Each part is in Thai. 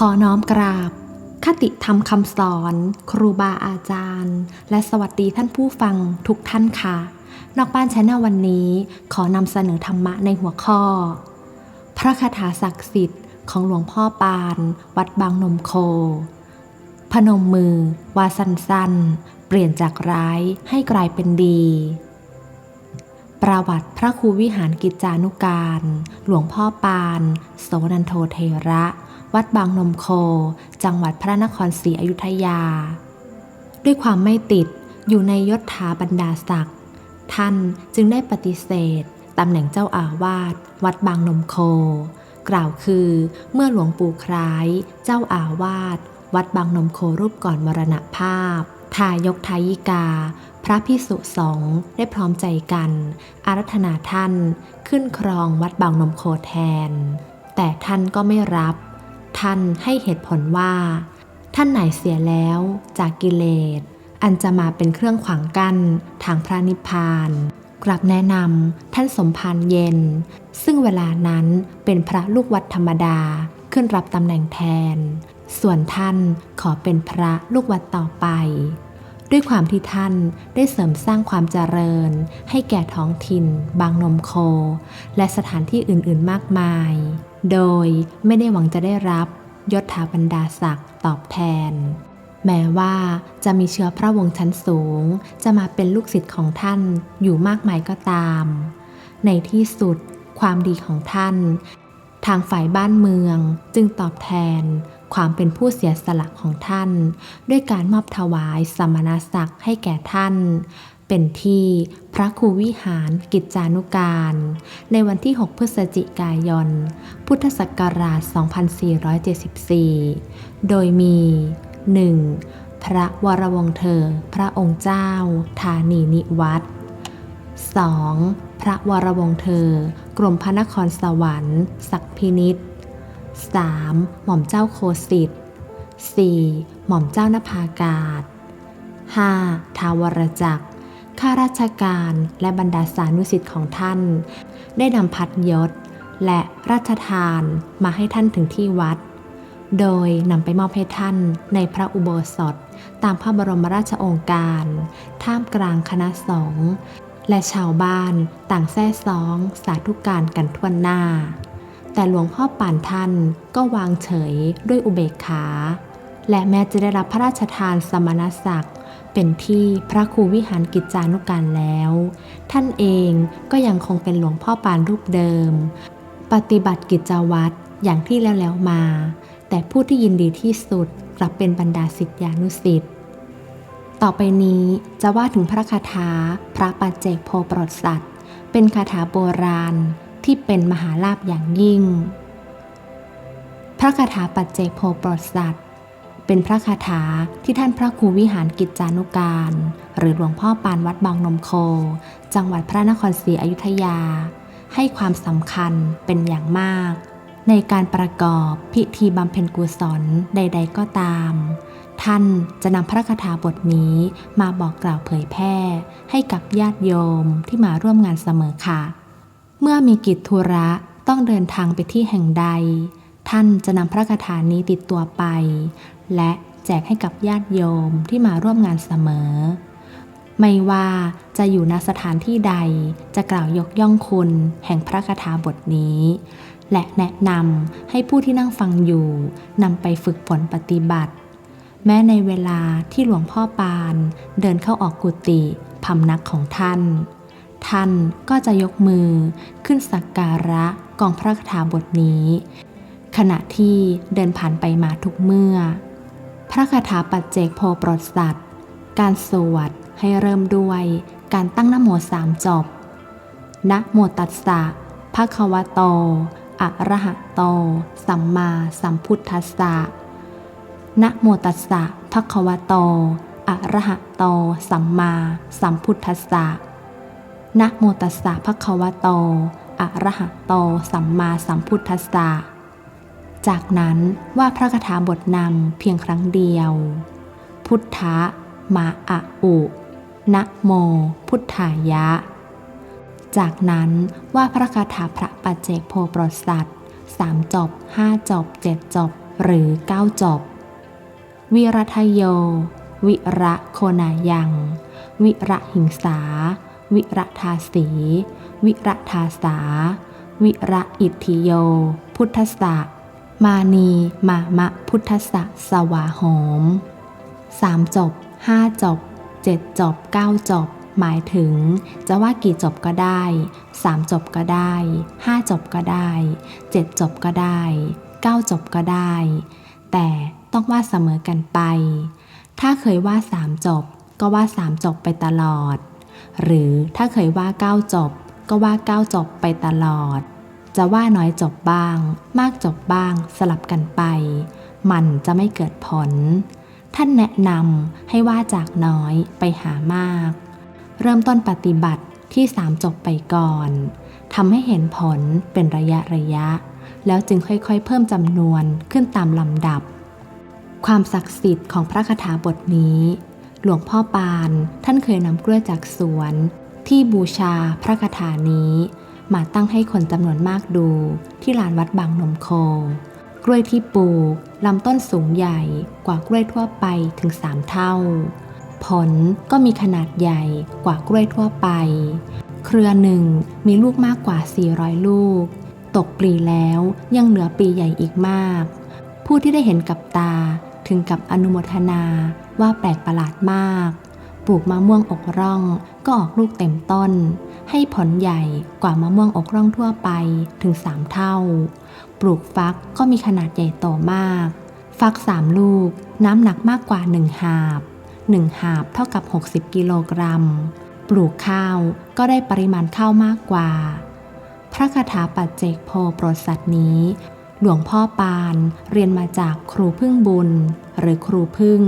ขอน้อมกราบ คติธรรมคำสอน ครูบาอาจารย์ และสวัสดีท่านผู้ฟังทุกท่านค่ะ นอกบ้านชแนลวันนี้ขอนำเสนอธรรมะในหัวข้อ พระคาถาศักดิ์สิทธิ์ของหลวงพ่อปาน วัดบางนมโค พนมมือ วาสันสันเปลี่ยนจากร้ายให้กลายเป็นดี ประวัติพระครูวิหารกิจจานุการ หลวงพ่อปาน โสนันโทเทระ วัดบางนมโค จังหวัดพระนครศรีอยุธยา ด้วยความไม่ติดอยู่ในยศถาบรรดาศักดิ์ท่านจึงได้ปฏิเสธตำแหน่งเจ้าอาวาสวัดบางนมโค กล่าวคือเมื่อหลวงปู่คล้าย เจ้าอาวาสวัดบางนมโครูปก่อนมรณภาพ ทายกทายิกา พระพิสุสงฆ์ได้พร้อมใจกัน อารัธนาท่านขึ้นครองวัดบางนมโคแทน แต่ท่านก็ไม่รับ ท่านให้เหตุผลว่า ท่านไหนเสียแล้วจากกิเลส อันจะมาเป็นเครื่องขวางกั้นทางพระนิพพานกลับแนะนำท่านสมภารเย็น ซึ่งเวลานั้นเป็นพระลูกวัดธรรมดาขึ้นรับตำแหน่งแทน ส่วนท่านขอเป็นพระลูกวัดต่อไป ด้วยความที่ท่านได้เสริมสร้างความเจริญ ให้แก่ท้องถิ่น บางนมโค และสถานที่อื่นๆมากมาย โดยไม่ได้หวังจะได้รับยศถาบรรดาศักดิ์ตอบแทน แม้ว่าจะมีเชื้อพระวงศ์ชั้นสูง จะมาเป็นลูกศิษย์ของท่านอยู่มากมายก็ตาม ในที่สุดความดีของท่าน ทางฝ่ายบ้านเมืองจึงตอบแทนความเป็นผู้เสียสละของท่าน ด้วยการมอบถวายสมณศักดิ์ให้แก่ท่าน เป็นที่พระครูวิหารกิจจานุการ ในวันที่ 6 พฤศจิกายน พุทธศักราช 2474 โดยมี 1. พระวรวงศ์เธอ พระองค์เจ้า ธานีนิวัตร 2. พระวรวงศ์เธอ กรมพระนครสวรรค์ ศักพินิษ 3. หม่อมเจ้าโคสิทธิ์ 4. หม่อมเจ้านภากาศ 5. ทาวรจักร ข้าราชการและบรรดาสานุสิทธิ์ของท่าน ได้นำพัดยศ และราชทานมาให้ท่านถึงที่วัด โดยนำไปมอบให้ท่านในพระอุโบสถ ตามพระบรมราชโองการ ท่ามกลางคณะสงฆ์และชาวบ้านต่างแซ่ซองสาธุการกันทั่วหน้า แต่หลวงพ่อป่านท่านก็วางเฉยด้วยอุเบกขา และแม้จะได้รับพระราชทานสมณศักดิ์ เป็นที่พระครูวิหารกิจจานุการแล้ว ท่านเองก็ยังคงเป็นหลวงพ่อปานรูปเดิม ปฏิบัติกิจวัตรอย่างที่แล้วแล้วมา แต่ผู้ที่ยินดีที่สุดกลับเป็นบรรดาศิษยานุศิษย์ต่อไปนี้จะว่าถึงพระคาถาพระปัจเจกโพปรดสัตว์ เป็นคาถาโบราณที่เป็นมหาลาภอย่างยิ่ง พระคาถาปัจเจกโพปรดสัตว์ เป็นพระคาถาที่ท่านพระครูวิหารกิจจานุการ หรือหลวงพ่อปานวัดบางนมโค จังหวัดพระนครศรีอยุธยา ให้ความสำคัญเป็นอย่างมาก ในการประกอบพิธีบำเพ็ญกุศลใด ๆ ก็ตาม ท่านจะนำพระคาถาบทนี้มาบอกกล่าวเผยแพร่ ให้กับญาติโยมที่มาร่วมงานเสมอค่ะ เมื่อมีกิจธุระต้องเดินทางไปที่แห่งใด ท่านจะนำพระคาถานี้ติดตัวไป และแจกให้กับญาติโยมที่มาร่วมงานเสมอ ไม่ว่าจะอยู่ณสถานที่ใดจะกล่าวยกย่องคุณแห่งพระคาถาบทนี้ และแนะนำให้ผู้ที่นั่งฟังอยู่นำไปฝึกฝนปฏิบัติ แม้ในเวลาที่หลวงพ่อปานเดินเข้าออกกุฏิพำนักของท่าน ท่านก็จะยกมือขึ้นสักการะกองพระคาถาบทนี้ ขณะที่เดินผ่านไปมาทุกเมื่อ พระคาถาปัจเจกโพโปรดสัตว์ การสวดให้เริ่มด้วยการตั้งนโมสามจบนะโมตัสสะภะคะวะโต อะระหะโต สัมมาสัมพุทธัสสะนะโมตัสสะภะคะวะโต อะระหะโต สัมมาสัมพุทธัสสะนะโมตัสสะภะคะวะโต อะระหะโต สัมมาสัมพุทธัสสะ จากนั้นว่าพระคาถาบทนำเพียงครั้งเดียว พุทธะมาอะอุนะโม พุทธายะ จากนั้นว่าพระคาถาพระปัจเจกโพโปรสัตสามจบห้าจบเจ็ดจบ หรือ9จบ วิรัทโย วิระโคนายัง วิระหิงสา วิระทาสี วิระทาสา วิระอิทธิโย พุทธสะ มานีมามะพุทธะสวาโหมสามจบห้าจบเจ็ดจบเก้าจบ หมายถึง จะว่ากี่จบก็ได้สามจบก็ได้ห้าจบก็ได้เจ็ดจบก็ได้เก้าจบก็ได้ แต่ต้องว่าเสมอกันไป ถ้าเคยว่าสามจบ ก็ว่าสามจบไปตลอด หรือถ้าเคยว่าเก้าจบ ก็ว่าเก้าจบไปตลอด จะว่าน้อยจบบ้าง มากจบบ้างสลับกันไป มันจะไม่เกิดผล ท่านแนะนำให้ว่าจากน้อยไปหามาก เริ่มต้นปฏิบัติที่สามจบไปก่อนทำให้เห็นผลเป็นระยะระยะ แล้วจึงค่อยๆ เพิ่มจำนวนขึ้นตามลำดับ ความศักดิ์สิทธิ์ของพระคาถาบทนี้ หลวงพ่อปานท่านเคยนำกล้วยจากสวน ที่บูชาพระคาถานี้ มาตั้งให้คนจำนวนมากดูที่ลานวัดบางนมโค กล้วยที่ปลูกลำต้นสูงใหญ่กว่ากล้วยทั่วไปถึงสามเท่า ผลก็มีขนาดใหญ่กว่ากล้วยทั่วไป เครือหนึ่งมีลูกมากกว่า 400 ลูก ตกปลีแล้วยังเหลือปีใหญ่อีกมาก ผู้ที่ได้เห็นกับตาถึงกับอนุโมทนาว่าแปลกประหลาดมาก ปลูกมะม่วงอกร่องก็ออกลูกเต็มต้น ให้ผลใหญ่กว่ามะม่วงอกร่องทั่วไปถึง 3 เท่า ปลูกฟักก็มีขนาดใหญ่โตมาก ฟัก 3 ลูกน้ำหนักมากกว่า 1 หาบ 1 หาบเท่ากับ 60 กิโลกรัม ปลูกข้าวก็ได้ปริมาณข้าวมากกว่า พระคาถาปัจเจกโพโปรดสัตว์นี้ ลวงพ่อปานเรียนมาจากครูพึ่งบุญ หรือครูพึ่ง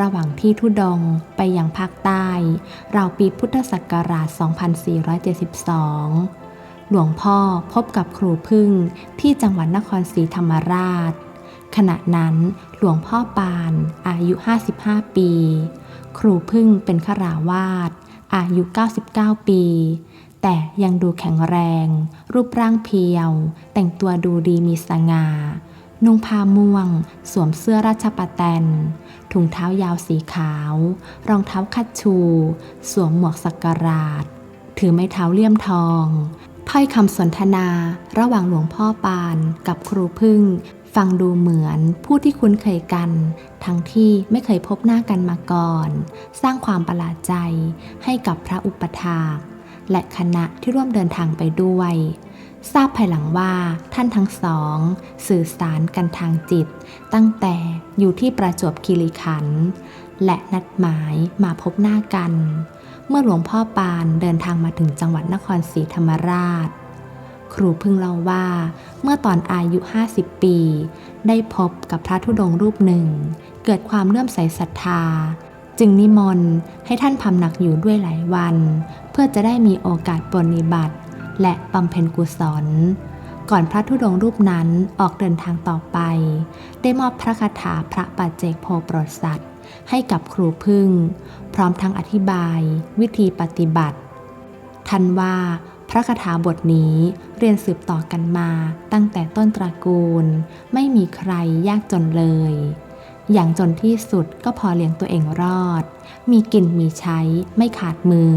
ระหว่างที่ทุดงไปยังภาคใต้ราวปีพุทธศักราช 2472 หลวงพ่อพบกับครูพึ่งที่จังหวัดนครศรีธรรมราช ขณะนั้นหลวงพ่อปานอายุ 55 ปี ครูพึ่งเป็นขราวาสอายุ 99 ปี แต่ยังดูแข็งแรง รูปร่างเพียว แต่งตัวดูดีมีสง่า นุ่งผ้าม่วง สวมเสื้อราชปะแตน ถุงเท้ายาวสีขาว รองเท้าคัดชู สวมหมวกสักการาชถือไม้เท้าเลี่ยมทองถ้อยคำสนทนาระหว่างหลวงพ่อปานกับครูพึ่ง ฟังดูเหมือนผู้ที่คุ้นเคยกัน ทั้งที่ไม่เคยพบหน้ากันมาก่อน สร้างความประหลาดใจให้กับพระอุปถาก และคณะที่ร่วมเดินทางไปด้วย ทราบภายหลังว่าท่านทั้งสอง สื่อสารกันทางจิต ตั้งแต่อยู่ที่ประจวบคีรีขันธ์และนัดหมายมาพบหน้ากัน เมื่อหลวงพ่อปานเดินทางมาถึงจังหวัดนครศรีธรรมราช ครูพึ่งเล่าว่า เมื่อตอนอายุ 50 ปี ได้พบกับพระธุดงค์รูปหนึ่ง เกิดความเลื่อมใสศรัทธา จึงนิมนต์ให้ท่านพำนักอยู่ด้วยหลายวัน เพื่อจะได้มีโอกาสปรนนิบัติ และบำเพ็ญกุศล ก่อนพระธุดงค์รูปนั้นออกเดินทางต่อไป ได้มอบพระคาถาพระปัจเจกโพโปรดสัตว์ให้กับครูพึ่ง พร้อมทั้งอธิบาย วิธีปฏิบัติ ท่านว่าพระคาถาบทนี้เรียนสืบต่อกันมาตั้งแต่ต้นตระกูล ไม่มีใครยากจนเลย อย่างจนที่สุดก็พอเลี้ยงตัวเองรอด มีกินมีใช้ไม่ขาดมือ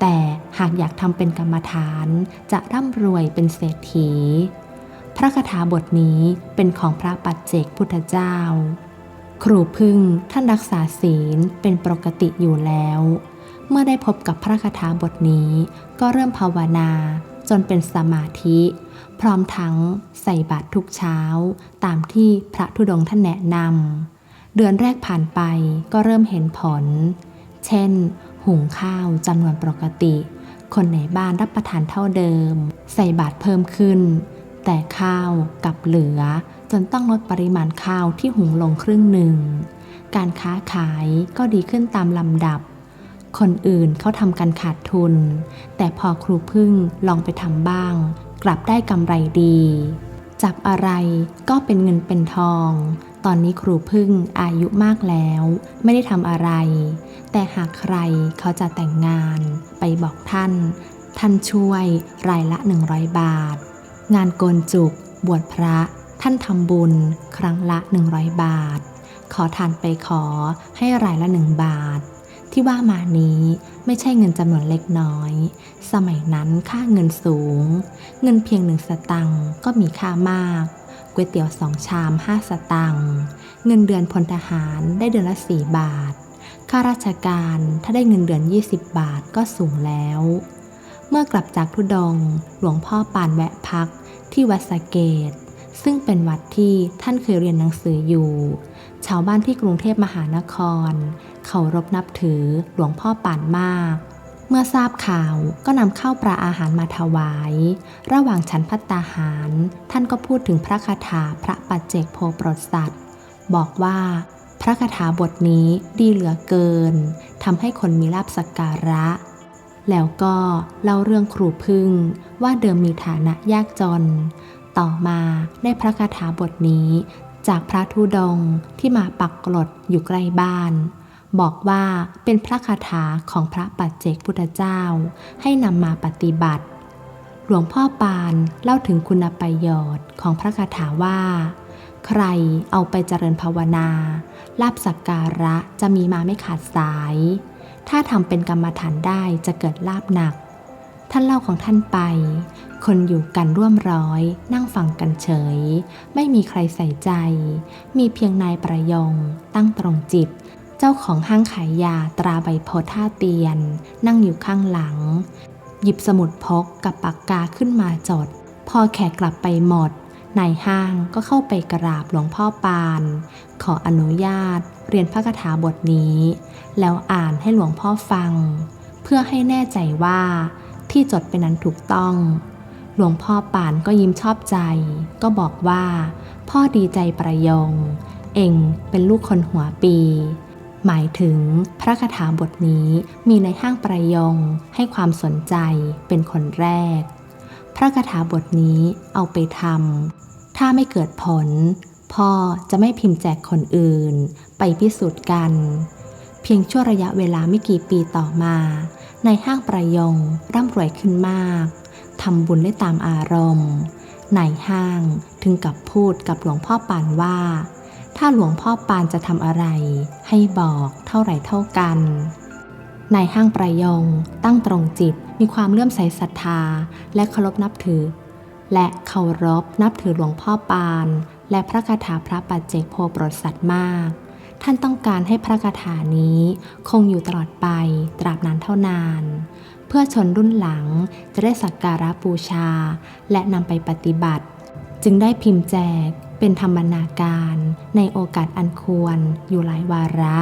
แต่หากอยากทำเป็นกรรมฐานจะร่ำรวยเป็นเศรษฐี พระคาถาบทนี้เป็นของพระปัจเจกพุทธเจ้า ครูพึ่งท่านรักษาศีลเป็นปกติอยู่แล้ว เมื่อได้พบกับพระคาถาบทนี้ก็เริ่มภาวนา จนเป็นสมาธิ พร้อมทั้งใส่บาตรทุกเช้า ตามที่พระธุดงค์ท่านแนะนำเดือนแรกผ่านไปก็เริ่มเห็นผล เช่น หุงข้าวจำนวนปกติ คนในบ้านรับประทานเท่าเดิม ใส่บาตรเพิ่มขึ้น แต่ข้าวกับเหลือ จนต้องลดปริมาณข้าวที่หุงลงครึ่งหนึ่ง การค้าขายก็ดีขึ้นตามลำดับ คนอื่นเขาทำกันขาดทุน แต่พอครูพึ่งลองไปทำบ้าง กลับได้กำไรดี จับอะไรก็เป็นเงินเป็นทอง ตอนนี้ครูพึ่งอายุมากแล้ว ไม่ได้ทำอะไร แต่หากใครเขาจะแต่งงาน ไปบอกท่าน ท่านช่วยรายละ 100 บาท งานโกนจุก บวชพระ ท่านทำบุญ ครั้งละ 100 บาท ขอทานไปขอให้รายละหนึ่งบาท ที่ว่ามานี้ไม่ใช่เงินจำนวนเล็กน้อย สมัยนั้นค่าเงินสูง เงินเพียงหนึ่งสตังค์ก็มีค่ามากก๋วยเตี๋ยวสองชามห้าสตังค์เงินเดือนพลทหารได้เดือนละสี่บาท ข้าราชการถ้าได้เงินเดือน 20 บาทก็สูงแล้ว เมื่อกลับจากทุดง หลวงพ่อปานแวะพักที่วัดสเกต ซึ่งเป็นวัดที่ท่านเคยเรียนหนังสืออยู่ ชาวบ้านที่กรุงเทพมหานคร เคารพนับถือหลวงพ่อปานมาก เมื่อทราบข่าวก็นำข้าวปลาอาหารมาถวาย ระหว่างฉันพัตตาหาร ท่านก็พูดถึงพระคาถาพระปัจเจกโพโปรดสัตว์บอกว่าพระคาถาบทนี้ดีเหลือเกินทำให้คนมีลาบสักการะ แล้วก็เล่าเรื่องครูพึ่งว่าเดิมมีฐานะยากจน ต่อมาได้พระคาถาบทนี้จากพระธุดงที่มาปักกลดอยู่ใกล้บ้าน บอกว่าเป็นพระคาถาของพระปัจเจกพุทธเจ้า ให้นำมาปฏิบัติ หลวงพ่อปานเล่าถึงคุณประโยชน์ของพระคาถาว่า ใครเอาไปเจริญภาวนาลาบสักการะจะมีมาไม่ขาดสาย ถ้าทำเป็นกรรมฐานได้จะเกิดลาบหนัก ท่านเล่าของท่านไป คนอยู่กันร่วมร้อย นั่งฟังกันเฉย ไม่มีใครใส่ใจ มีเพียงนายประยง ตั้งตรงจิต เจ้าของห้างขายยาตราใบโพธิ์ท่าเตียน นั่งอยู่ข้างหลัง หยิบสมุดพกกับปากกาขึ้นมาจด พอแขกกลับไปหมดนายห้างก็เข้าไปกราบหลวงพ่อปาน ขออนุญาต เรียนพระคาถาบทนี้ แล้วอ่านให้หลวงพ่อฟัง เพื่อให้แน่ใจว่าที่จดเป็นนั้นถูกต้อง หลวงพ่อปานก็ยิ้มชอบใจ ก็บอกว่า พ่อดีใจประยง เองเป็นลูกคนหัวปี หมายถึงพระคาถาบทนี้มีในห้างประยงให้ความสนใจเป็นคนแรก พระคาถาบทนี้เอาไปทำถ้าไม่เกิดผล พ่อจะไม่พิมพ์แจกคนอื่น ไปพิสูจน์กัน เพียงชั่วระยะเวลาไม่กี่ปีต่อมา ในห้างประยงร่ำรวยขึ้นมากทำบุญได้ตามอารมณ์นายห้างถึงกับพูดกับหลวงพ่อปานว่า ถ้าหลวงพ่อปานจะทำอะไร ให้บอกเท่าไหร่เท่ากันนายห้างประยงตั้งตรงจิตมีความเลื่อมใสศรัทธา และเคารพนับถือ และเคารพนับถือหลวงพ่อปาน และพระคาถาพระปัจเจกโพโปรดสัตว์มาก ท่านต้องการให้พระคาถานี้คงอยู่ตลอดไปตราบนานเท่านาน เพื่อชนรุ่นหลังจะได้สักการะบูชา และนำไปปฏิบัติ จึงได้พิมพ์แจก เป็นธรรมนาการในโอกาสอันควรอยู่หลายวาระ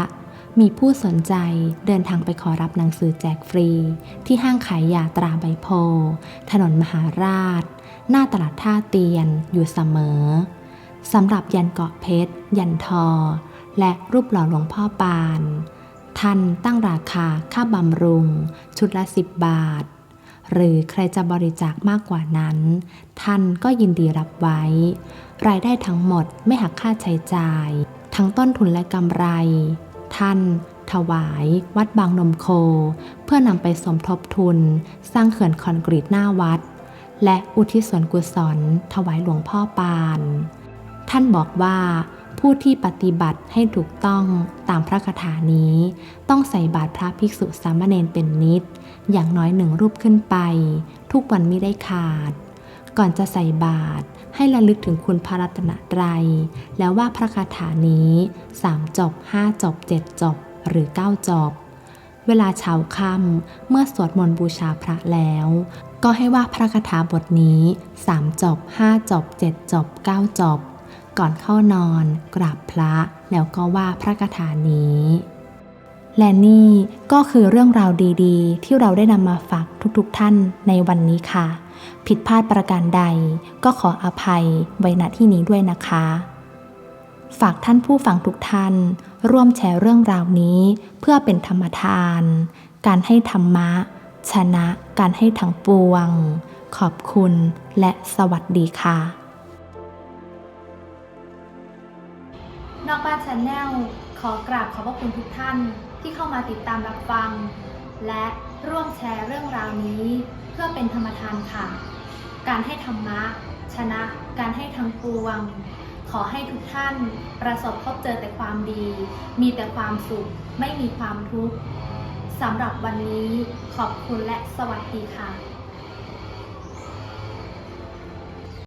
มีผู้สนใจเดินทางไปขอรับหนังสือแจกฟรี ที่ห้างขายยาตราใบโพธิ์ถนนมหาราช หน้าตลาดท่าเตียนอยู่เสมอสำหรับยันเกาะเพชร ยันทอ และรูปหล่อหลวงพ่อปาน ท่านตั้งราคาค่าบำรุง ชุดละ 10 บาท หรือใครจะบริจาคมากกว่านั้น ท่านก็ยินดีรับไว้ รายได้ทั้งหมดไม่หักค่าใช้จ่าย ทั้งต้นทุนและกำไร ท่าน ถวาย วัดบางนมโค เพื่อนำไปสมทบทุน สร้างเขื่อนคอนกรีตหน้าวัด และอุทิศส่วนกุศล ถวายหลวงพ่อปาน ท่านบอกว่าผู้ที่ปฏิบัติให้ถูกต้องตามพระคาถานี้ ต้องใส่บาตรพระภิกษุสามเณรเป็นนิด อย่างน้อยหนึ่งรูปขึ้นไป ทุกวันไม่ได้ขาด ก่อนจะใส่บาตรให้ระลึกถึงคุณพระรัตนตรัย แล้วว่าพระคาถานี้สามจบห้าจบเจ็ดจบ หรือเก้าจบ เวลาเช้าค่ำเมื่อสวดมนต์บูชาพระแล้ว ก็ให้ว่าพระคาถาบทนี้สามจบห้าจบเจ็ดจบเก้าจบ ก่อนเข้านอนกราบพระแล้วก็ว่าพระคาถานี้และนี่ก็คือเรื่องราวดีๆ ที่เราได้นำมาฝากทุกๆท่านในวันนี้ค่ะ ผิดพลาดประการใดก็ขออภัยไว้ณที่นี้ด้วยนะคะ ฝากท่านผู้ฟังทุกท่าน ร่วมแชร์เรื่องราวนี้ เพื่อเป็นธรรมทาน การให้ธรรมะ ชนะการให้ทั้งปวง ขอบคุณและสวัสดีค่ะ นอกบ้านชาแนลขอกราบขอบพระคุณทุกท่านที่เข้ามาติดตามรับฟัง และร่วมแชร์เรื่องราวนี้ เพื่อเป็นธรรมทานค่ะ การให้ธรรมะ ชนะ การให้ทั้งปวง ขอให้ทุกท่านประสบพบเจอแต่ความดี มีแต่ความสุข ไม่มีความทุกข์สำหรับวันนี้ขอบคุณและสวัสดีค่ะ